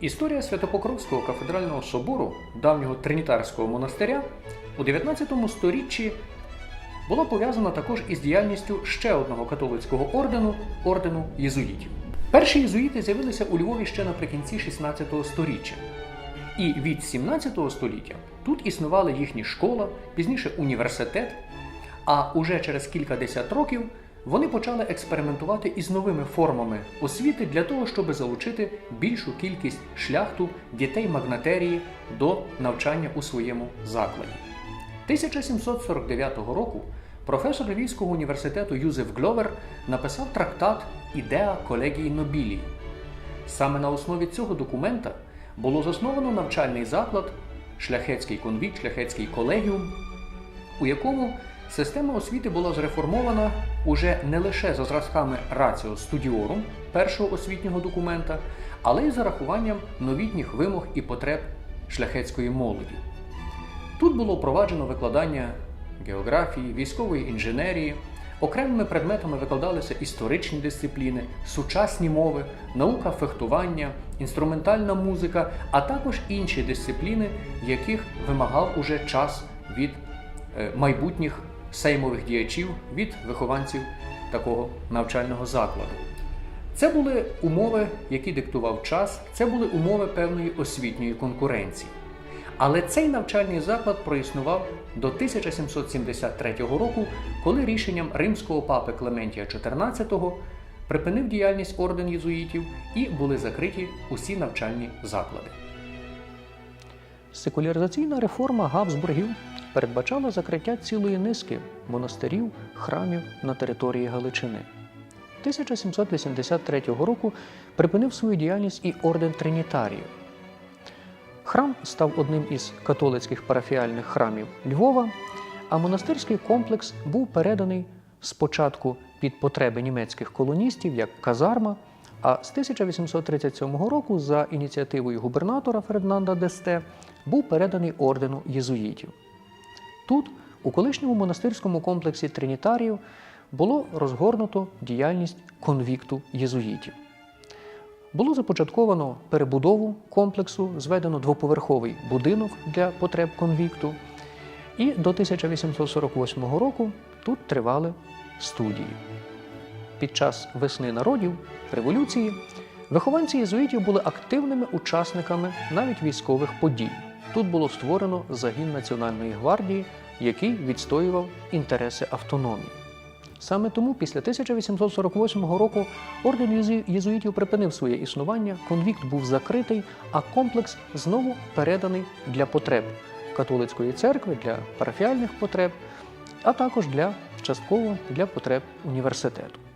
Історія Святопокровського кафедрального собору, давнього тринітарського монастиря, у 19 сторіччі була пов'язана також із діяльністю ще одного католицького ордену ордену єзуїтів. Перші єзуїти з'явилися у Львові ще наприкінці 16 століття. І від 17 століття тут існувала їхня школа, пізніше університет, а уже через кількадесят років вони почали експериментувати із новими формами освіти для того, щоб залучити більшу кількість шляхту дітей магнатерії до навчання у своєму закладі. 1749 року професор Львівського університету Юзеф Гловер написав трактат Ідеа колегії Нобілії. Саме на основі цього документа було засновано навчальний заклад, шляхетський конвіт, шляхетський колегіум, у якому система освіти була зреформована уже не лише за зразками Раціо Студіорум першого освітнього документа, але й за рахуванням новітніх вимог і потреб шляхетської молоді. Тут було впроваджено викладання географії, військової інженерії. Окремими предметами викладалися історичні дисципліни, сучасні мови, наука фехтування, інструментальна музика, а також інші дисципліни, яких вимагав уже час від е, майбутніх сеймових діячів, від вихованців такого навчального закладу. Це були умови, які диктував час, це були умови певної освітньої конкуренції. Але цей навчальний заклад проіснував до 1773 року, коли рішенням римського папи Клементія XIV припинив діяльність орден єзуїтів і були закриті усі навчальні заклади. Секуляризаційна реформа Габсбургів передбачала закриття цілої низки монастирів, храмів на території Галичини. 1783 року припинив свою діяльність і орден Тринітарію. Храм став одним із католицьких парафіальних храмів Львова, а монастирський комплекс був переданий спочатку під потреби німецьких колоністів як казарма, а з 1837 року за ініціативою губернатора Фердинанда Десте був переданий ордену єзуїтів. Тут, у колишньому монастирському комплексі Тринітарію, було розгорнуто діяльність конвікту єзуїтів. Було започатковано перебудову комплексу, зведено двоповерховий будинок для потреб конвікту, і до 1848 року тут тривали студії. Під час весни народів революції вихованці єзуїтів були активними учасниками навіть військових подій. Тут було створено загін Національної гвардії, який відстоював інтереси автономії. Саме тому після 1848 року орден єзуїтів припинив своє існування, конвікт був закритий, а комплекс знову переданий для потреб католицької церкви, для парафіальних потреб, а також для частково для потреб університету.